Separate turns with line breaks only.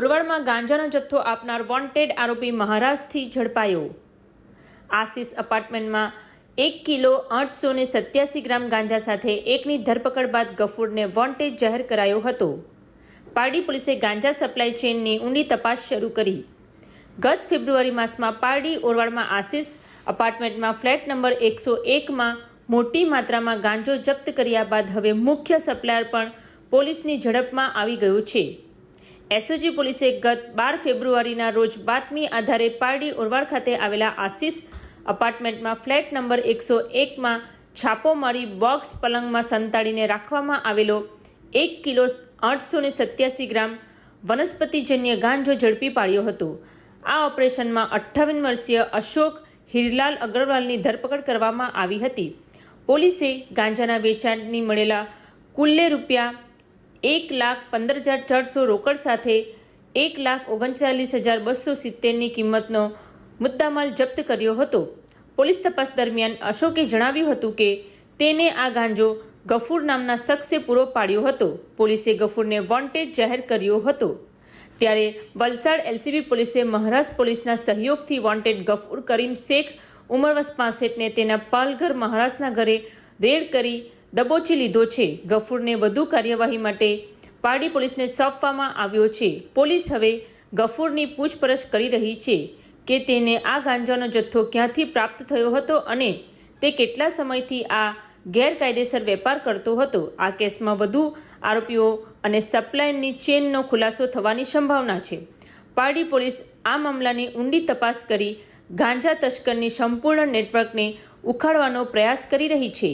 ઓરવાડમાં ગાંજાનો જથ્થો આપનાર વોન્ટેડ આરોપી મહારાષ્ટ્રથી ઝડપાયો. આશિષ અપાર્ટમેન્ટમાં એક કિલો આઠસો ને સત્યાસી ગ્રામ ગાંજા સાથે એકની ધરપકડ બાદ ગફૂરને વોન્ટેડ જાહેર કરાયો હતો. પારડી પોલીસે ગાંજા સપ્લાય ચેનની ઊંડી તપાસ શરૂ કરી. ગત ફેબ્રુઆરી માસમાં પારડી, ઓરવાડમાં આશિષ અપાર્ટમેન્ટમાં ફ્લેટ નંબર એકસો એકમાં મોટી માત્રામાં ગાંજો જપ્ત કર્યા બાદ હવે મુખ્ય સપ્લાયર પણ પોલીસની ઝડપમાં આવી ગયું છે. એસઓજી પોલીસે ગત બાર ફેબ્રુઆરીના રોજ બાતમી આધારે પારડી ઓરવાડ ખાતે આવેલા આશિષ અપાર્ટમેન્ટમાં ફ્લેટ નંબર એકસો એકમાં છાપો મારી બોક્સ પલંગમાં સંતાડીને રાખવામાં આવેલો એક કિલો આઠસો ને સત્યાસી ગ્રામ વનસ્પતિજન્ય ગાંજો ઝડપી પાડ્યો હતો. આ ઓપરેશનમાં અઠ્ઠાવન વર્ષીય અશોક હિરલાલ અગ્રવાલની ધરપકડ કરવામાં આવી હતી. પોલીસે ગાંજાના વેચાણની મળેલા કુલ્લે રૂપિયા એક લાખ પંદર હજાર ચારસો રોકડ સાથે એક લાખ ઓગણચાલીસ હજાર બસો સિત્તેરની કિંમતનો મુદ્દામાલ જપ્ત કર્યો હતો. પોલીસ તપાસ દરમિયાન અશોકે જણાવ્યું હતું કે તેને આ ગાંજો ગફૂર નામના શખ્સે પૂરો પાડ્યો હતો. પોલીસે ગફૂરને વોન્ટેડ જાહેર કર્યો હતો. ત્યારે વલસાડ એલસીબી પોલીસે મહારાષ્ટ્ર પોલીસના સહયોગથી વોન્ટેડ ગફૂર કરીમ શેખ ઉમર વસ પાસઠને તેના પાલઘર મહારાષ્ટ્રના ઘરે રેડ કરી દબોચી લીધો છે. ગફૂરને વધુ કાર્યવાહી માટે પારડી પોલીસને સોંપવામાં આવ્યો છે. પોલીસ હવે ગફૂરની પૂછપરછ કરી રહી છે કે તેને આ ગાંજાનો જથ્થો ક્યાંથી પ્રાપ્ત થયો હતો અને તે કેટલા સમયથી આ ગેરકાયદેસર વેપાર કરતો હતો. આ કેસમાં વધુ આરોપીઓ અને સપ્લાયની ચેનનો ખુલાસો થવાની સંભાવના છે. પારડી પોલીસ આ મામલાની ઊંડી તપાસ કરી ગાંજા તસ્કરની સંપૂર્ણ નેટવર્કને ઉખાડવાનો પ્રયાસ કરી રહી છે.